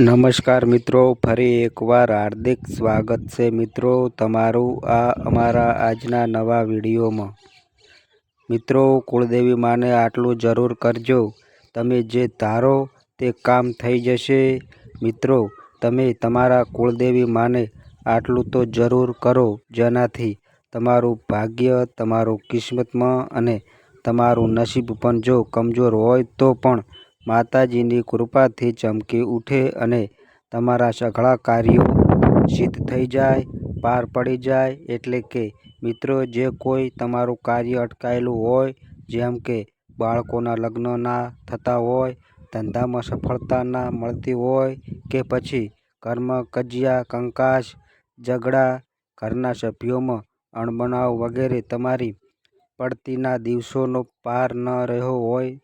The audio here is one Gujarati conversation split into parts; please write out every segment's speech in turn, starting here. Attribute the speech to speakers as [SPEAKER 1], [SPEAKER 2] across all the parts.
[SPEAKER 1] નમસ્કાર મિત્રો, ફરી એકવાર હાર્દિક સ્વાગત છે મિત્રો તમારું આ અમારા આજના નવા વિડીયોમાં. મિત્રો, કુળદેવી માને આટલું જરૂર કરજો. તમે જે ધારો તે કામ થઈ જશે. મિત્રો, તમે તમારા કુળદેવી માને આટલું તો જરૂર કરો. જેનાથી તમારું ભાગ્ય, તમારું કિસ્મતમાં અને તમારું નસીબ પણ જો કમજોર હોય તો પણ માતાજીની કૃપાથી ચમકી ઉઠે અને તમારા સઘળા કાર્યો સિદ્ધ થઈ જાય, પાર પડી જાય. એટલે કે, મિત્રો, જે કોઈ તમારું કાર્ય અટકાયેલું હોય, જેમ કે બાળકોના લગ્ન ના થતા હોય, ધંધામાં સફળતા ના મળતી હોય કે પછી કર્મ, કજિયા, કંકાસ, ઝઘડા, ઘરના સભ્યોમાં અણબનાવ વગેરે તમારી પડતીના દિવસોનો પાર ન રહ્યો હોય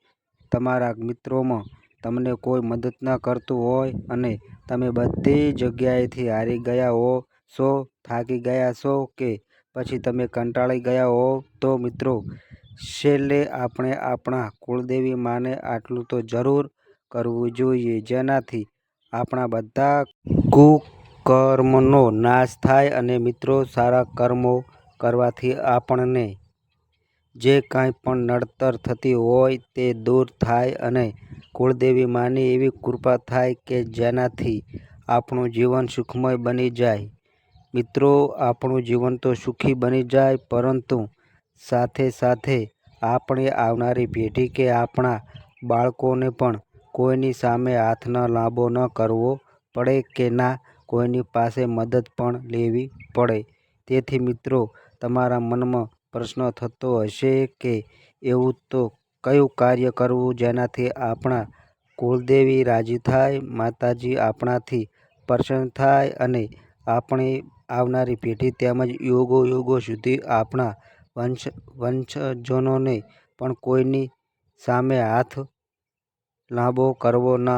[SPEAKER 1] તમારા મિત્રોમાં તમને કોઈ મદદ ન કરતું હોય અને તમે બધી જગ્યાએથી હારી ગયા હો છો થાકી ગયા છો કે પછી તમે કંટાળી ગયા હો, તો મિત્રો, છેલ્લે આપણે આપણા કુળદેવી માને આટલું તો જરૂર કરવું જોઈએ. જેનાથી આપણા બધા કુકર્મનો નાશ થાય અને મિત્રો, સારા કર્મો કરવાથી આપણને જે કાંઈ પણ નડતર થતી હોય તે દૂર થાય અને કુળદેવી માની એવી કૃપા થાય કે જેનાથી આપણું જીવન સુખમય બની જાય. મિત્રો, આપણું જીવન તો સુખી બની જાય, પરંતુ સાથે સાથે આપણે આવનારી પેઢી કે આપણા બાળકોને પણ કોઈની સામે હાથ ન લાંબો ન કરવો પડે કે ના કોઈની પાસે મદદ પણ લેવી પડે. તેથી મિત્રો, તમારા મનમાં પ્રશ્ન થતો હશે કે એવું તો કયું કાર્ય કરવું જેનાથી આપણા કુળદેવી રાજી થાય, માતાજી આપણાથી પ્રસન્ન થાય અને આપણી આવનારી પેઢી તેમજ યુગો યુગો સુધી આપણા વંશ વંશજોને પણ કોઈની સામે હાથ લાંબો કરવો ન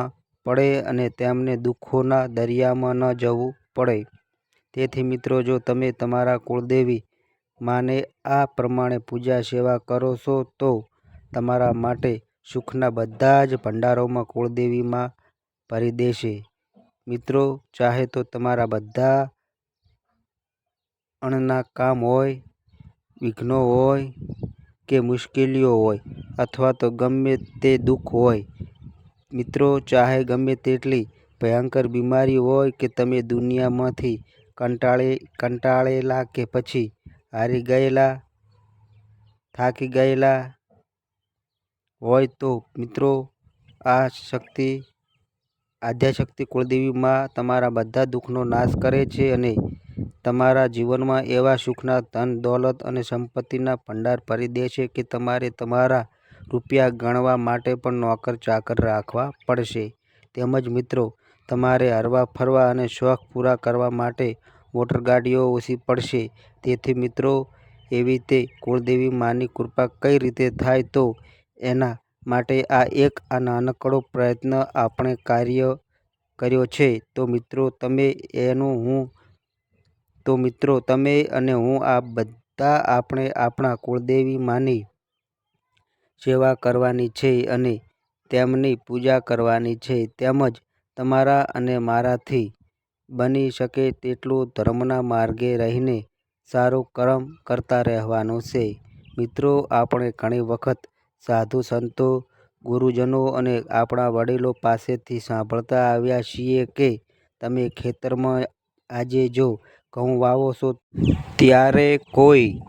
[SPEAKER 1] પડે અને તેમને દુઃખોના દરિયામાં ન જવું પડે. તેથી મિત્રો, જો તમે તમારા કુળદેવી માને આ પ્રમાણે પૂજા સેવા કરો છો તો તમારા માટે સુખના બધા જ ભંડારોમાં કુળદેવીમાં ભરી દેશે મિત્રો, ચાહે તો તમારા બધા અણના કામ હોય, વિઘ્નો હોય કે મુશ્કેલીઓ હોય અથવા તો ગમે તે દુઃખ હોય. મિત્રો, ચાહે ગમે તેટલી ભયંકર બીમારી હોય કે તમે દુનિયામાંથી કંટાળે, કંટાળેલા કે પછી હારી ગયેલા, થાકી ગયેલા હોય તો મિત્રો, આ શક્તિ આદ્યાશક્તિ કુળદેવી માં તમારા બધા દુઃખનો નાશ કરે છે અને તમારા જીવનમાં એવા સુખના ધન, દોલત અને સંપત્તિના ભંડાર ભરી દે છે કે તમારે તમારા રૂપિયા ગણવા માટે પણ નોકર ચાકર રાખવા પડશે. તેમજ મિત્રો, તમારે હરવા ફરવા અને શોખ પૂરા કરવા માટે મોટરગાડીઓ ઓછી પડશે. તેથી મિત્રો, એવી તે કુળદેવી માની કૃપા કઈ રીતે થાય તો એના માટે આ એક આ નાનકડો પ્રયત્ન આપણે કાર્ય કર્યો છે. તો મિત્રો, તમે એનું હું, તો મિત્રો, તમે અને હું આ બધા આપણે આપણા કુળદેવી માની સેવા કરવાની છે અને તેમની પૂજા કરવાની છે. તેમજ તમારા અને મારાથી બની શકે તેટલું ધર્મના માર્ગે રહીને સારું કર્મ કરતા રહેવાનું છે. મિત્રો, આપણે ઘણી વખત સાધુ સંતો, ગુરુજનો અને આપણા વડીલો પાસેથી સાંભળતા આવ્યા છીએ કે તમે ખેતરમાં આજે જો ઘઉં વાવો છો, ત્યારે કોઈ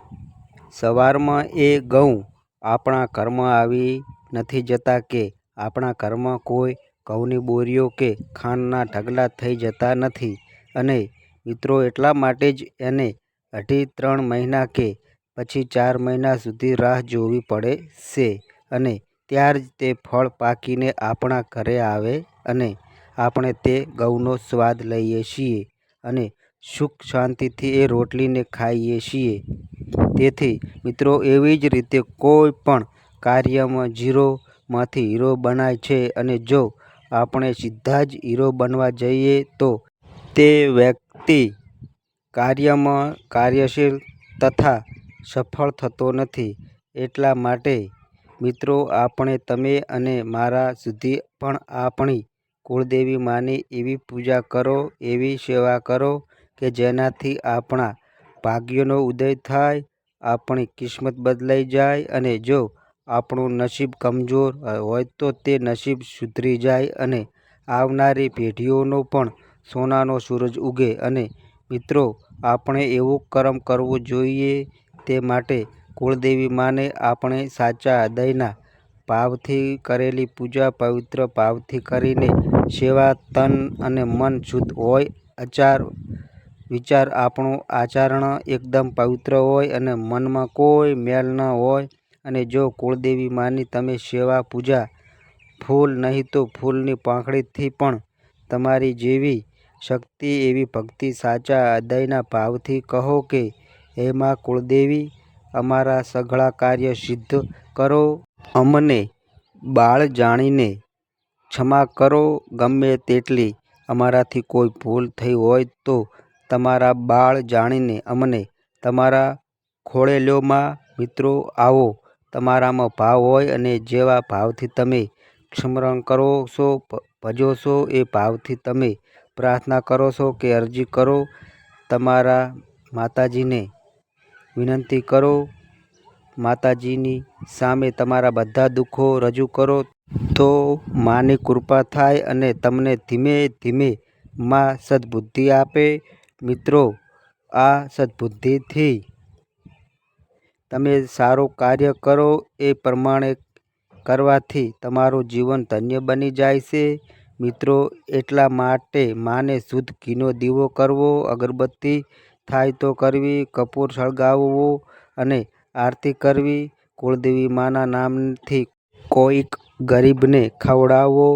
[SPEAKER 1] સવારમાં એ ઘઉં આપણા ઘરમાં આવી નથી જતા કે આપણા ઘરમાં કોઈ ઘઉંની બોરીઓ કે ખાંડના ઢગલા થઈ જતા નથી અને મિત્રો એટલા માટે જ એને અઢી ત્રણ મહિના કે પછી ચાર મહિના સુધી રાહ જોવી પડે છે અને ત્યાર જ તે ફળ પાકીને આપણા ઘરે આવે અને આપણે તે ઘઉંનો સ્વાદ લઈએ છીએ અને સુખ શાંતિથી એ રોટલીને ખાઈએ છીએ. તેથી મિત્રો એવી જ રીતે કોઈ પણ કાર્યમાં ઝીરોમાંથી હીરો બનાય છે અને જો આપણે સીધા જ હીરો બનવા જઈએ તો તે વ્યક્તિ કાર્યમાં કાર્યશીલ તથા સફળ થતો નથી. એટલા માટે, મિત્રો, આપણે તમે અને મારા સુધી પણ આપણી કુળદેવી માની એવી પૂજા કરો, એવી સેવા કરો કે જેનાથી આપણા ભાગ્યનો ઉદય થાય, આપણી કિસ્મત બદલાઈ જાય અને જો આપણું નસીબ કમજોર હોય તો તે નસીબ સુધરી જાય અને આવનારી પેઢીઓનો પણ સોનાનો સૂરજ ઉગે. અને મિત્રો, આપણે એવું કર્મ કરવું જોઈએ તે માટે કુળદેવી માને આપણે સાચા હૃદયના ભાવથી કરેલી પૂજા, પવિત્ર ભાવથી કરીને સેવા, તન અને મન શુદ્ધ હોય. આચાર વિચાર આપણું આચરણ એકદમ પવિત્ર હોય અને મનમાં કોઈ મેલ ન હોય. અને જો કુળદેવી માની તમે સેવા, પૂજા, ફૂલ નહીં તો ફૂલની પાંખડીથી પણ તમારી જેવી શક્તિ એવી ભક્તિ સાચા હૃદયના ભાવથી કહો કે હે મા કુળદેવી, અમારા સઘળા કાર્ય સિદ્ધ કરો. અમને બાળ જાણીને ક્ષમા કરો. ગમે તેટલી અમારાથી કોઈ ભૂલ થઈ હોય તો તમારા બાળ જાણીને અમને તમારા ખોળેલોમાં મિત્રો આવો. તમારામાં ભાવ હોય અને જેવા ભાવથી તમે સ્મરણ કરો છો ભજો છો, એ ભાવથી તમે પ્રાર્થના કરો છો કે અરજી કરો. તમારા માતાજીને વિનંતી કરો. માતાજીની સામે તમારા બધા દુઃખો રજૂ કરો. તો માની કૃપા થાય અને તમને ધીમે ધીમે માં સદબુદ્ધિ આપે. મિત્રો, આ સદ્બુદ્ધિથી તમે સારું કાર્ય કરો એ પ્રમાણે કરવાથી તમારું જીવન ધન્ય બની જાય છે. મિત્રો, એટલા માટે માને શુદ્ધ ઘીનો દીવો કરવો, અગરબત્તી થાય તો કરવી, કપૂર સળગાવવો અને આરતી કરવી, કુળદેવી માના નામથી કોઈક ગરીબને ખવડાવવો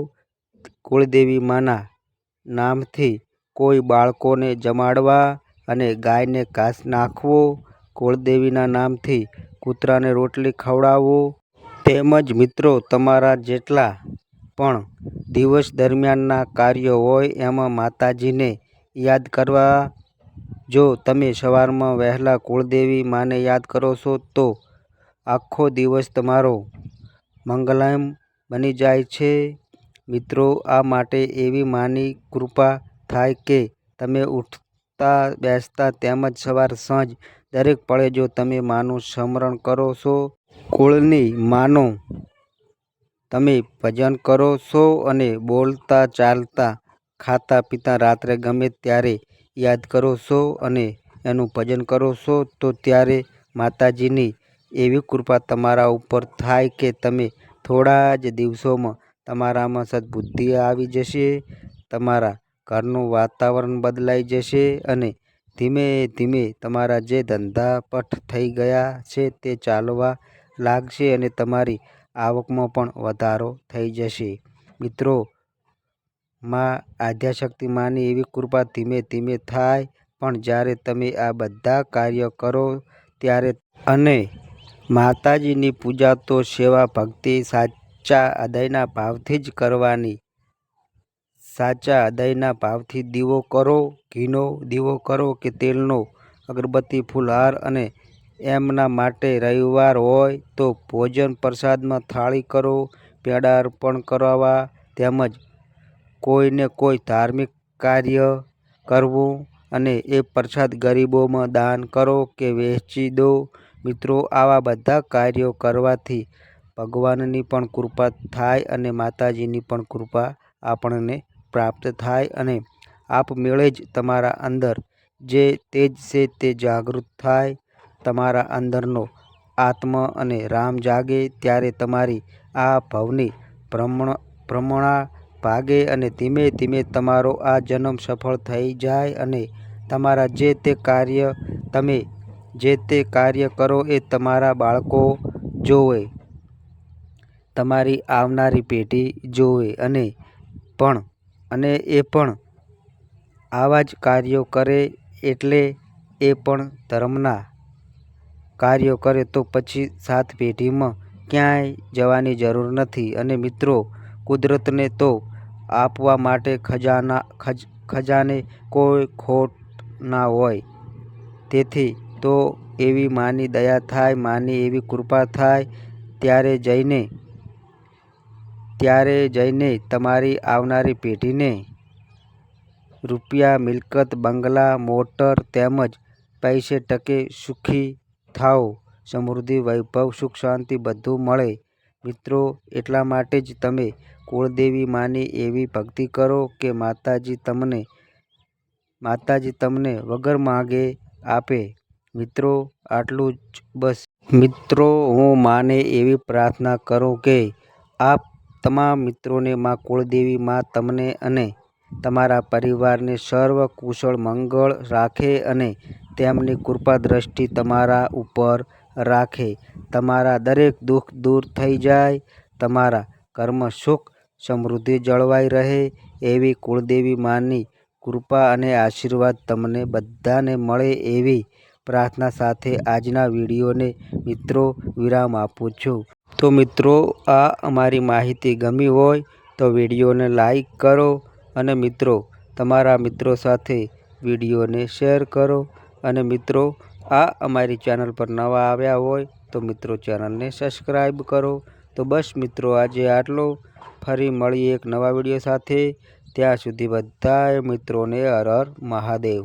[SPEAKER 1] કુળદેવી માના નામથી કોઈ બાળકોને જમાડવા અને ગાયને ઘાસ નાખવો કુળદેવીના નામથી કૂતરાને રોટલી ખવડાવવો. તેમજ મિત્રો, તમારા જેટલા પણ દિવસ દરમિયાનના કાર્યો હોય એમાં માતાજીને યાદ કરવા. જો તમે સવારમાં વહેલા કુળદેવી માને યાદ કરો છો, તો આખો દિવસ તમારો મંગલમ બની જાય છે. મિત્રો, આ માટે એવી માની કૃપા થાય કે તમે ઉઠતા, બેસતા તેમજ સવાર સાંજ દરેક પળે જો તમે માનું સ્મરણ કરો છો, કુળની માનું તમે ભજન કરો છો અને બોલતા, ચાલતા, ખાતા, પીતા રાત્રે ગમે ત્યારે યાદ કરો છો અને એનું ભજન કરો છો, તો ત્યારે માતાજીની એવી કૃપા તમારા ઉપર થાય કે તમે થોડા જ દિવસોમાં તમારામાં સદ્બુદ્ધિ આવી જશે. તમારા ઘરનું વાતાવરણ બદલાઈ જશે અને ધીમે ધીમે તમારા જે ધંધા પઠ થઈ ગયા છે તે ચાલવા લાગશે અને તમારી આવકમાં પણ વધારો થઈ જશે. મિત્રો, માં આદ્યશક્તિ માની એવી કૃપા ધીમે ધીમે થાય, પણ જ્યારે તમે આ બધા કાર્ય કરો ત્યારે અને માતાજીની પૂજા તો સેવા ભક્તિ સાચા હૃદયના ભાવથી જ કરવાની સાચા હૃદયના ભાવથી દીવો કરો, ઘીનો દીવો કરો કે તેલનો અગરબત્તી, ફૂલહાર અને એમના માટે રવિવાર હોય તો ભોજન પ્રસાદમાં થાળી કરો, પેડા અર્પણ કરવા તેમજ કોઈને કોઈ ધાર્મિક કાર્ય કરવું અને એ પ્રસાદ ગરીબોમાં દાન કરો કે વહેંચી દો. મિત્રો, આવા બધા કાર્યો કરવાથી ભગવાનની પણ કૃપા થાય અને માતાજીની પણ કૃપા આપણને પ્રાપ્ત થાય અને આપમેળે જ તમારા અંદર જે તેજ છે તે જાગૃત થાય. તમારા અંદરનો આત્મા અને રામ જાગે ત્યારે તમારી આ ભવની ભ્રમણા ભાગે અને ધીમે ધીમે તમારો આ જન્મ સફળ થઈ જાય અને તમારા જે તે કાર્ય તમે જે તે કાર્ય કરો એ તમારા બાળકો જોવે. તમારી આવનારી પેઢી જોવે અને પણ અને એ પણ આવા જ કાર્યો કરે એટલે એ પણ ધર્મના કાર્યો કરે તો પછી સાત પેઢીમાં ક્યાંય જવાની જરૂર નથી. અને મિત્રો, કુદરતને તો આપવા માટે ખજાના ખજાને કોઈ ખોટ ના હોય. તેથી તો એવી માની દયા થાય, માની એવી કૃપા થાય, ત્યારે જઈને ત્યારે જઈને તમારી આવનારી પેઢીને રૂપિયા, મિલકત, બંગલા, મોટર તેમજ પૈસે ટકે સુખી થાઓ. સમૃદ્ધિ, વૈભવ, સુખ, શાંતિ બધું મળે. મિત્રો, એટલા માટે જ તમે કુળદેવી માની એવી ભક્તિ કરો કે માતાજી તમને માતાજી તમને વગર માગે આપે. મિત્રો, આટલું જ બસ. મિત્રો, હું માને એવી પ્રાર્થના કરું કે આપ તમામ મિત્રોને, માં કુળદેવી, માં તમને અને તમારા પરિવારને સર્વ કુશળ મંગળ રાખે અને તેમની કૃપા દ્રષ્ટિ તમારા ઉપર રાખે. તમારા દરેક દુઃખ દૂર થઈ જાય, તમારા કર્મ સુખ સમૃદ્ધિ જળવાઈ રહે, એવી કુળદેવી માની કૃપા અને આશીર્વાદ તમને બધાને મળે એવી પ્રાર્થના સાથે આજના વિડીયોને મિત્રો વિરામ આપું છું. તો મિત્રો, આ અમારી માહિતી ગમી હોય તો વિડીયોને લાઈક કરો અને મિત્રો, તમારા મિત્રો સાથે વિડીયોને શેર કરો. અને મિત્રો, આ અમારી ચેનલ પર નવા આવ્યા હોય તો મિત્રો ચેનલને સબસ્ક્રાઈબ કરો. તો બસ મિત્રો, આજે આટલો. ફરી મળીએ એક નવા વીડિયો સાથે. ત્યાં સુધી બધાએ મિત્રોને હર હર મહાદેવ.